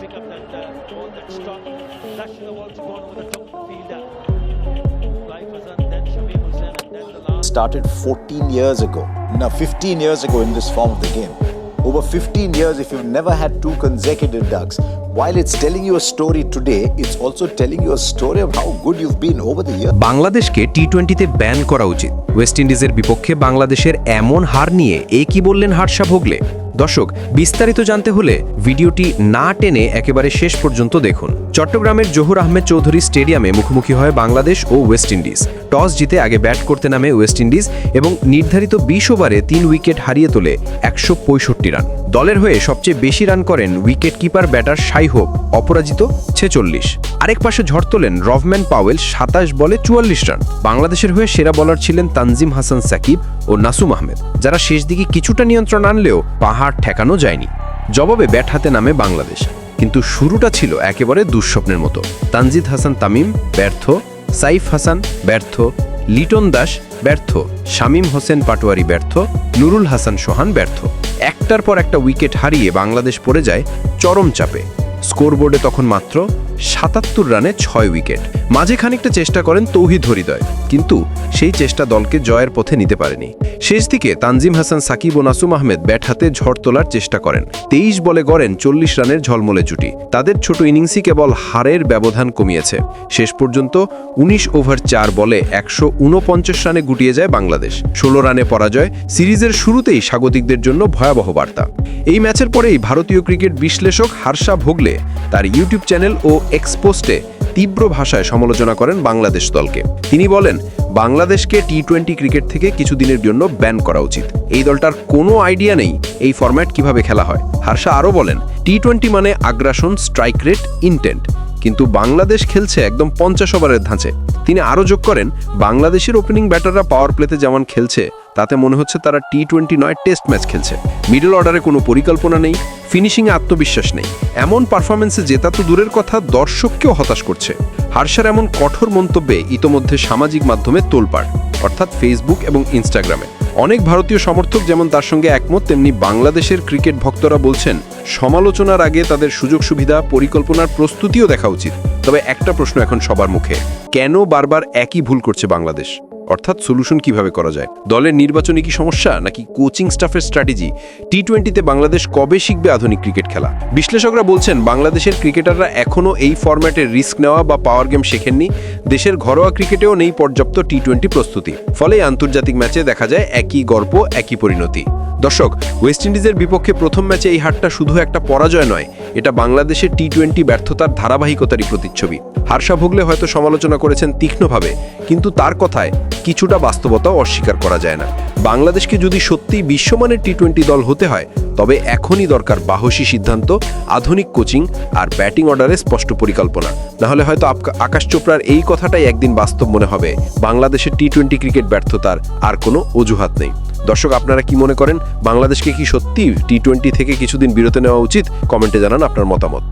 pick up that uh, ball that flashed the top fielder. Then Shamim Hussain, and then last. started 14 years ago. now 15 years ago in this form of the game. Over 15 years, if you've never had two consecutive ducks, while it's telling you a story today, it's also telling you a story of how good you've been over the years. বাংলাদেশকে টি টোয়েন্টিতে ban করা উচিত West ইন্ডিজের বিপক্ষে বাংলাদেশের এমন হার নিয়ে এ কি বললেন হার্ষা ভোগলে দর্শক বিস্তারিত জানতে হলে ভিডিওটি না টেনে একেবারে শেষ পর্যন্ত দেখুন। চট্টগ্রামের জহুর আহমেদ চৌধুরী স্টেডিয়ামে মুখোমুখি হয় বাংলাদেশ ও ওয়েস্ট ইন্ডিজ। টস জিতে আগে ব্যাট করতে নামে ওয়েস্ট ইন্ডিজ এবং নির্ধারিত বিশ ওভারে তিন উইকেট হারিয়ে তোলে একশো পঁয়ষট্টি রান। দলের হয়ে সবচেয়ে বেশি রান করেন wicket keeper batter Shai Hope অপরাজিত ছেচল্লিশ। আরেক পাশে ঝড় তোলেন রভম্যান পাওয়েল, সাতাশ বলে চুয়াল্লিশ রান। বাংলাদেশের হয়ে সেরা বলার ছিলেন তানজিম হাসান সাকিব ও নাসুম আহমেদ। যারা শেষ দিকে কিছুটা নিয়ন্ত্রণ আনলেও পাহাড় ঠেকানো যায়নি। জবাবে ব্যাট হাতে নামে বাংলাদেশ। কিন্তু শুরুটা ছিল একেবারে দুঃস্বপ্নের মতো। তানজিদ হাসান তামিম, ব্যর্থ। সাইফ হাসান, ব্যর্থ। লিটন দাস, ব্যর্থ। শামীম হোসেন পাটোয়ারি, ব্যর্থ। নুরুল হাসান সোহান, ব্যর্থ। একটার পর একটা উইকেট হারিয়ে বাংলাদেশ পড়ে যায় চরম চাপে। স্কোরবোর্ডে তখন মাত্র সাতাত্তর রানে ছয় উইকেট। মাঝে খানিকটা চেষ্টা করেন তৌহিদ হরিদয় কিন্তু সেই চেষ্টা দলকে জয়ের পথে নিতে পারেনি। শেষ দিকে তানজিম হাসান, সাকিব ও নাসুম আহমেদ ব্যাট হাতে ঝড় তোলার চেষ্টা করেন। তেইশ বলে গড়েন চল্লিশ রানের ঝলমলে জুটি তাদের ছোট ইনিংসই কেবল হারের ব্যবধান কমিয়েছে। শেষ পর্যন্ত ১৯ ওভার চার বলে একশো উনপঞ্চাশ রানে গুটিয়ে যায় বাংলাদেশ। ষোলো রানে পরাজয় সিরিজের শুরুতেই স্বাগতিকদের জন্য ভয়াবহ বার্তা। এই ম্যাচের পরেই ভারতীয় ক্রিকেট বিশ্লেষক হার্ষা ভোগলে তার ইউটিউব চ্যানেল ও এক্সপোস্টে তীব্র ভাষায় সমালোচনা করেন বাংলাদেশ দলকে। তিনি বলেন, বাংলাদেশকে টি টোয়েন্টি ক্রিকেট থেকে কিছুদিনের জন্য ব্যান করা উচিত। এই দলটার কোনো আইডিয়া নেই এই ফরম্যাট কীভাবে খেলা হয়। হার্ষা আরও বলেন টি টোয়েন্টি মানে আগ্রাসন স্ট্রাইক রেট ইন্টেন্ট কিন্তু বাংলাদেশ খেলছে একদম পঞ্চাশ ওভারের ধাঁচে। তিনি আরও যোগ করেন, বাংলাদেশের ওপেনিং ব্যাটাররা পাওয়ার প্লেতে যেমন খেলছে, তাতে মনে হচ্ছে তারা টি টোয়েন্টি নয় টেস্ট ম্যাচ খেলছে। মিডল অর্ডারে কোনো পরিকল্পনা নেই ফিনিশিংয়ে আত্মবিশ্বাস নেই। এমন পারফরমেন্সে জেতা তো দূরের কথা, দর্শককেও হতাশ করছে। হার্ষার এমন কঠোর মন্তব্যে ইতোমধ্যে সামাজিক মাধ্যমে তোলপাড়, অর্থাৎ ফেসবুক এবং ইনস্টাগ্রামে অনেক ভারতীয় সমর্থক যেমন তার সঙ্গে একমত, তেমনি বাংলাদেশের ক্রিকেট ভক্তরা বলছেন, সমালোচনার আগে তাদের সুযোগ সুবিধা পরিকল্পনার প্রস্তুতিও দেখা উচিত। তবে একটা প্রশ্ন এখন সবার মুখে, কেন বারবার একই ভুল করছে বাংলাদেশ? অর্থাৎ সলিউশন কীভাবে করা যায়? দলের নির্বাচনী কি সমস্যা, নাকি কোচিং স্টাফের স্ট্র্যাটেজি টি টোয়েন্টিতে বাংলাদেশ কবে শিখবে আধুনিক ক্রিকেট খেলা? বিশ্লেষকরা বলছেন, বাংলাদেশের ক্রিকেটাররা এখনও এই ফরম্যাটে রিস্ক নেওয়া বা পাওয়ার গেম শেখেননি। দেশের ঘরোয়া ক্রিকেটেও নেই পর্যাপ্ত টি টোয়েন্টি প্রস্তুতি। ফলে আন্তর্জাতিক ম্যাচে দেখা যায় একই গর্ব, একই পরিণতি। দর্শক ওয়েস্ট ইন্ডিজের বিপক্ষে প্রথম ম্যাচে এই হারটা শুধু একটা পরাজয় নয়, এটা বাংলাদেশের টি টোয়েন্টি ব্যর্থতার ধারাবাহিকতারই প্রতিচ্ছবি। হার্ষা ভোগলে হয়তো সমালোচনা করেছেন তীক্ষ্ণভাবে, কিন্তু তার কথায় কিছুটা বাস্তবতাও অস্বীকার করা যায় না। বাংলাদেশকে যদি সত্যিই বিশ্বমানের টি টোয়েন্টি দল হতে হয়, তবে এখনই দরকার বাহসী সিদ্ধান্ত, আধুনিক কোচিং আর ব্যাটিং অর্ডারে স্পষ্ট পরিকল্পনা। নাহলে হয়তো আকাশ চোপড়ার এই কথাটাই একদিন বাস্তব মনে হবে, বাংলাদেশের টি টোয়েন্টি ক্রিকেট ব্যর্থতার আর কোনো অজুহাত নেই। দর্শক, আপনারা কি মনে করেন বাংলাদেশকে কি সত্যি টি টোয়েন্টি থেকে কিছুদিন বিরত নেওয়া উচিত? কমেন্টে জানান আপনার মতামত।